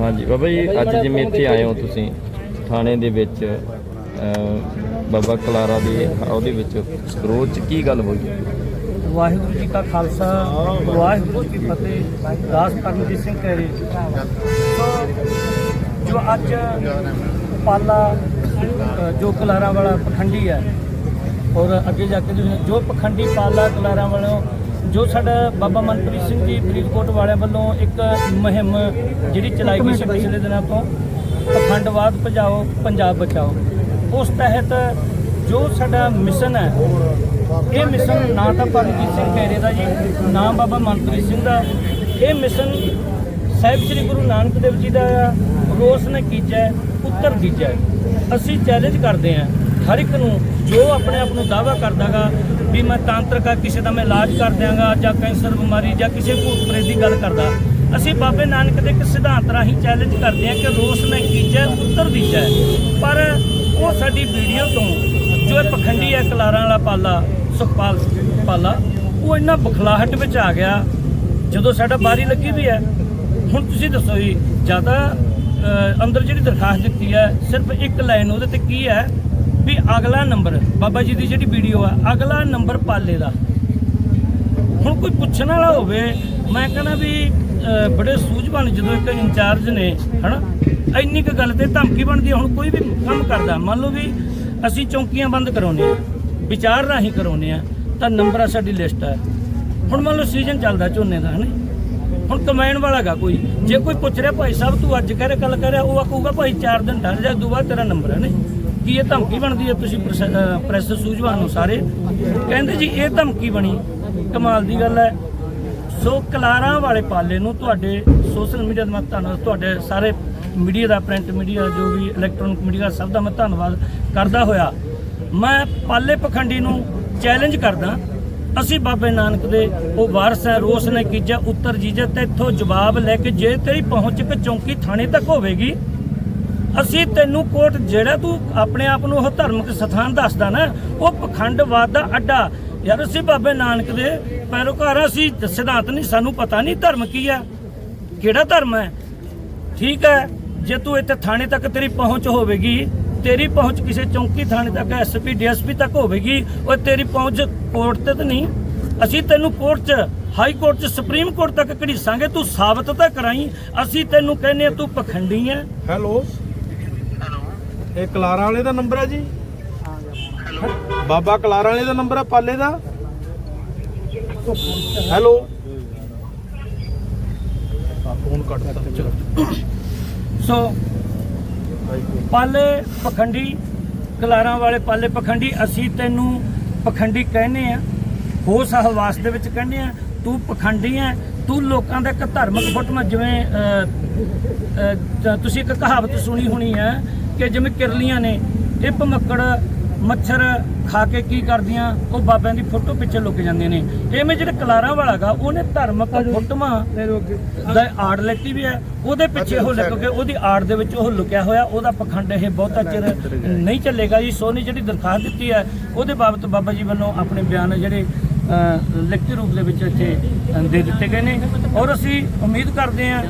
ਹਾਂਜੀ ਬਾਬਾ ਜੀ ਅੱਜ ਜਿਵੇਂ ਇੱਥੇ ਆਏ ਹੋ ਤੁਸੀਂ ਥਾਣੇ ਦੇ ਵਿੱਚ ਬਾਬਾ ਕਲਾਰਾ ਦੀ ਉਹਦੇ ਵਿੱਚ ਵਿਰੋਧ ਚ ਕੀ ਗੱਲ ਹੋਈ? ਵਾਹਿਗੁਰੂ ਜੀ ਕਾ ਖਾਲਸਾ ਵਾਹਿਗੁਰੂ ਜੀ ਕੀ ਫਤਿਹ ਦਾਸ ਕਰਮਜੀਤ ਸਿੰਘ ਕਹਿਰੇ ਸੋ ਜੋ। ਅੱਜ ਪਾਲਾ ਜੋ ਕਲਾਰਾਂ ਵਾਲਾ ਪਖੰਡੀ ਹੈ ਔਰ ਅੱਗੇ ਜਾ ਕੇ ਤੁਸੀਂ ਜੋ ਪਖੰਡੀ ਪਾਲਾ ਕਲਾਰਾਂ ਵਾਲੋਂ ਜੋ ਸਾਡਾ ਬਾਬਾ ਮਨਪ੍ਰੀਤ ਸਿੰਘ ਜੀ ਫਰੀਦਕੋਟ ਵਾਲਿਆਂ ਵੱਲੋਂ ਇੱਕ ਮੁਹਿੰਮ ਜਿਹੜੀ ਚਲਾਈ ਗਈ ਸੀ ਪਿਛਲੇ ਦਿਨਾਂ ਤੋਂ ਪਖੰਡਵਾਦ ਭਜਾਓ ਪੰਜਾਬ ਬਚਾਓ। ਉਸ ਤਹਿਤ ਜੋ ਸਾਡਾ ਮਿਸ਼ਨ ਹੈ ਇਹ ਮਿਸ਼ਨ ਨਾ ਤਾਂ ਪਰਮਜੀਤ ਸਿੰਘ ਖੈਰੇ ਦਾ ਜੀ ਨਾ ਬਾਬਾ ਮਨਪ੍ਰੀਤ ਸਿੰਘ ਦਾ। ਇਹ ਮਿਸ਼ਨ ਸਾਹਿਬ ਸ੍ਰੀ ਗੁਰੂ ਨਾਨਕ ਦੇਵ ਜੀ ਦਾ ਰੋਸ ਨੇ ਕੀਜੈ ਉੱਤਰ ਦੀਜੈ ਅਸੀਂ ਚੈਲੰਜ ਕਰਦੇ ਹਾਂ ਹਰ ਇੱਕ ਨੂੰ ਜੋ ਆਪਣੇ ਆਪ ਨੂੰ ਦਾਵਾ ਕਰਦਾਗਾ ਵੀ ਮੈਂ ਤਾਂਤਰਿਕ ਆ, ਕਿਸੇ ਦਾ ਮੈਂ ਇਲਾਜ ਕਰ ਦਿਆਂਗਾ ਜਾਂ ਕੈਂਸਰ ਬਿਮਾਰੀ ਜਾਂ ਕਿਸੇ ਭੂਤ ਪ੍ਰੇਤ ਦੀ ਗੱਲ ਕਰਦਾ, ਅਸੀਂ ਬਾਬੇ ਨਾਨਕ ਦੇ ਇੱਕ ਸਿਧਾਂਤ ਰਾਹੀਂ ਚੈਲੰਜ ਕਰਦੇ ਹਾਂ ਕਿ ਰੋਸ ਨੇ ਕੀਜੈ ਉੱਤਰ ਦੀਜੈ ਪਰ ਉਹ ਸਾਡੀ ਵੀਡੀਓ ਤੋਂ ਜੋ ਇਹ ਪਖੰਡੀ ਹੈ ਕਲਾਰਾਂ ਵਾਲਾ ਪਾਲਾ, ਸੁਖਪਾਲ ਪਾਲਾ, ਉਹ ਇੰਨਾ ਬਖਲਾਹਟ ਵਿੱਚ ਆ ਗਿਆ, ਜਦੋਂ ਸਾਡਾ ਬਾਰੀ ਲੱਗੀ ਵੀ ਹੈ। ਹੁਣ ਤੁਸੀਂ ਦੱਸੋ ਜੀ, ਜ਼ਿਆਦਾ ਅੰਦਰ ਜਿਹੜੀ ਦਰਖਾਸਤ ਦਿੱਤੀ ਹੈ, ਸਿਰਫ ਇੱਕ ਲਾਈਨ ਉਹਦੇ ਤੇ ਕੀ ਹੈ? ਵੀ ਅਗਲਾ ਨੰਬਰ, ਬਾਬਾ ਜੀ ਦੀ ਜਿਹੜੀ ਵੀਡੀਓ ਆ, ਅਗਲਾ ਨੰਬਰ ਪਾਲੇ ਦਾ। ਹੁਣ ਕੋਈ ਪੁੱਛਣ ਵਾਲਾ ਹੋਵੇ, ਮੈਂ ਕਹਿੰਦਾ ਵੀ ਬੜੇ ਸੂਝਵਾਨ ਜਦੋਂ ਇੱਕ ਇੰਚਾਰਜ ਨੇ, ਹਨਾ, ਇੰਨੀ ਕੁ ਗੱਲ ਤੇ ਧਮਕੀ ਬਣਦੀ ਹੈ ਹੁਣ ਕੋਈ ਵੀ ਕੰਮ ਕਰਦਾ, ਮੰਨ ਲਓ ਵੀ ਅਸੀਂ ਚੌਂਕੀਆਂ ਬੰਦ ਕਰਾਉਨੇ ਆ ਵਿਚਾਰ ਰਾਹੀਂ ਕਰਾਉਨੇ ਆ ਤਾਂ ਨੰਬਰ ਆ ਸਾਡੀ ਲਿਸਟ ਹੈ ਹੁਣ ਮੰਨ ਲਓ ਸੀਜ਼ਨ ਚੱਲਦਾ ਝੋਨੇ ਦਾ, ਹਨਾ। ਹੁਣ ਕਮੈਣ ਵਾਲਾ ਗਾ ਕੋਈ। ਜੇ ਕੋਈ ਪੁੱਛ ਰਿਹਾ, ਭਾਈ ਸਾਹਿਬ, ਤੂੰ ਅੱਜ ਕਹਿ ਰਿਹਾ ਕੱਲ ਕਹਿ ਰਿਹਾ, ਉਹ ਆਖੂਗਾ, ਭਾਈ 4 ਦਿਨ ਠਹਿਰ ਜਾ ਦੂਆ ਤੇਰਾ ਨੰਬਰ ਹੈ ਨਹੀਂ ਕੀ ਇਹ ਧਮਕੀ ਬਣਦੀ ਹੈ? ਤੁਸੀਂ ਪ੍ਰੈਸ- ਪ੍ਰੈਸ ਸੂਝਵਾਨ ਨੂੰ ਸਾਰੇ। ਕਹਿੰਦੇ ਜੀ, ਇਹ ਧਮਕੀ ਬਣੀ। ਕਮਾਲ ਦੀ ਗੱਲ ਹੈ। ਸੋ ਕਲਾਰਾਂ ਵਾਲੇ ਪਾਲੇ ਨੂੰ ਤੁਹਾਡੇ ਸੋਸ਼ਲ ਮੀਡੀਆ ਦਾ ਮੈਂ ਧੰਨਵਾਦ ਤੁਹਾਡੇ ਸਾਰੇ ਮੀਡੀਆ ਦਾ ਪ੍ਰਿੰਟ ਮੀਡੀਆ ਜੋ ਵੀ ਇਲੈਕਟ੍ਰੋਨਿਕ ਮੀਡੀਆ ਸਭ ਦਾ ਮੈਂ ਧੰਨਵਾਦ ਕਰਦਾ ਹੋਇਆ। ਮੈਂ ਪਾਲੇ ਪਖੰਡੀ ਨੂੰ ਚੈਲੰਜ ਕਰਦਾ। ਅਸੀਂ ਬਾਬੇ ਨਾਨਕ ਦੇ, ਉਹ ਵਾਰਸ ਹੈ, ਰੋਸ ਨੇ ਕੀਜਾ ਉੱਤਰ ਜੀਜਾ ਤੇ ਇੱਥੋਂ ਜਵਾਬ ਲੈ ਕੇ ਜੇ ਤੇਰੀ ਪਹੁੰਚ ਕੇ ਚੌਂਕੀ ਥਾਣੇ ਤੱਕ ਹੋਵੇਗੀ। ਅਸੀਂ ਤੈਨੂੰ ਕੋਰਟ ਜਿਹੜਾ ਤੂੰ ਆਪਣੇ ਆਪ ਨੂੰ ਉਹ ਧਾਰਮਿਕ ਸਥਾਨ ਦੱਸਦਾ ਨਾ ਉਹ ਪਖੰਡਵਾਦ ਦਾ ਅੱਡਾ। ਯਾਰ ਅਸੀਂ ਬਾਬੇ ਨਾਨਕ ਦੇ ਪੈਰੋਕਾਰ ਹਾਂ, ਸਿਧਾਂਤ ਨਹੀਂ ਸਾਨੂੰ ਪਤਾ ਨਹੀਂ ਧਰਮ ਕੀ ਹੈ ਕਿਹੜਾ ਧਰਮ ਹੈ? ਠੀਕ ਹੈ ਜੇ ਤੂੰ ਇੱਥੇ ਥਾਣੇ ਤੱਕ ਤੇਰੀ ਪਹੁੰਚ ਹੋਵੇਗੀ ਤੇਰੀ ਪਹੁੰਚ ਕਿਸੇ ਚੌਂਕੀ ਥਾਣੇ ਤੱਕ ਐਸਪੀ ਡੀਐਸਪੀ ਤੱਕ ਹੋਵੇਗੀ ਉਹ ਤੇਰੀ ਪਹੁੰਚ ਕੋਰਟ ਤੇ ਤਾਂ ਨਹੀਂ। ਅਸੀਂ ਤੈਨੂੰ ਕੋਰਟ 'ਚ ਹਾਈ ਕੋਰਟ 'ਚ ਸੁਪਰੀਮ ਕੋਰਟ ਤੱਕ ਘੜੀਸਾਂਗੇ ਤੂੰ ਸਾਬਤ ਤਾਂ ਕਰਾਈ। ਅਸੀਂ ਤੈਨੂੰ ਕਹਿੰਨੇ ਆ ਤੂੰ ਪਖੰਡੀ ਹੈ। ਹੈਲੋ। ਇਹ ਕਲਾਰਾਂ ਵਾਲੇ ਦਾ ਨੰਬਰ ਹੈ ਜੀ? ਬਾਬਾ ਕਲਾਰਾਂ ਵਾਲੇ ਦਾ ਨੰਬਰ ਹੈ ਪਾਲੇ ਦਾ? ਹੈਲੋ? ਫੋਨ ਕੱਟਦਾ ਸੋ ਪਾਲੇ ਪਖੰਡੀ ਕਲਾਰਾਂ ਵਾਲੇ ਪਾਲੇ ਪਖੰਡੀ ਅਸੀਂ ਤੈਨੂੰ ਪਖੰਡੀ ਕਹਿੰਦੇ ਆ। ਹੋਸ ਹਵਾਸ ਦੇ ਵਿੱਚ ਕਹਿੰਦੇ ਆ ਤੂੰ ਪਖੰਡੀ ਆ ਤੂੰ ਲੋਕਾਂ ਦਾ ਇੱਕ ਧਾਰਮਿਕ ਫੁੱਟਮਾ ਜਿਵੇਂ ਤੁਸੀਂ ਇੱਕ ਕਹਾਵਤ ਸੁਣੀ ਹੋਣੀ ਹੈ ਕਿ ਜਿਵੇਂ ਕਿਰਲੀਆਂ ਨੇ ਇਹ ਭਮੱਕੜ ਮੱਛਰ ਖਾ ਕੇ ਕੀ ਕਰਦੀਆਂ ਉਹ ਬਾਬਿਆਂ ਦੀ ਫੋਟੋ ਪਿੱਛੇ ਲੁਕ ਜਾਂਦੀਆਂ ਨੇ। ਐਵੇਂ ਜਿਹੜੇ ਕਲਾਰਾਂ ਵਾਲਾ ਗਾ ਉਹਨੇ ਧਾਰਮਿਕ ਫੁੱਟਮਾ ਦਾ ਆੜ ਲੈਤੀ ਵੀ ਹੈ ਉਹਦੇ ਪਿੱਛੇ ਉਹ ਲੱਗ ਕੇ ਉਹਦੀ ਆੜ ਦੇ ਵਿੱਚ ਉਹ ਲੁਕਿਆ ਹੋਇਆ ਉਹਦਾ ਪਖੰਡ ਇਹ ਬਹੁਤਾ ਚਿਰ ਨਹੀਂ ਚੱਲੇਗਾ ਜੀ। ਸੋਨੀ ਜਿਹੜੀ ਦਰਖਾਸਤ ਦਿੱਤੀ ਹੈ ਉਹਦੇ ਬਾਬਤ ਬਾਬਾ ਜੀ ਵੱਲੋਂ ਆਪਣੇ ਬਿਆਨ ਜਿਹੜੇ ਲਿਖਤੀ ਰੂਪ ਦੇ ਵਿੱਚ ਇੱਥੇ ਦੇ ਦਿੱਤੇ ਗਏ ਨੇ। ਔਰ ਅਸੀਂ ਉਮੀਦ ਕਰਦੇ ਹਾਂ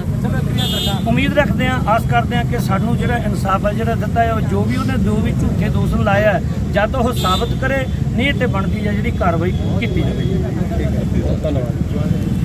ਉਮੀਦ ਰੱਖਦੇ ਹਾਂ ਆਸ ਕਰਦੇ ਹਾਂ ਕਿ ਸਾਨੂੰ ਜਿਹੜਾ ਇਨਸਾਫ ਹੈ ਜਿਹੜਾ ਦਿੱਤਾ ਹੈ ਜੋ ਵੀ ਉਹਨੇ ਜੋ ਵੀ ਝੂਠੇ ਦੋਸ਼ ਲਾਇਆ ਹੈ, ਜਾਂ ਤਾਂ ਉਹ ਸਾਬਤ ਕਰੇ ਨਹੀਂ ਤੇ ਬਣਦੀ ਹੈ ਜਿਹੜੀ ਕਾਰਵਾਈ ਕੀਤੀ ਜਾਵੇ। ਧੰਨਵਾਦ।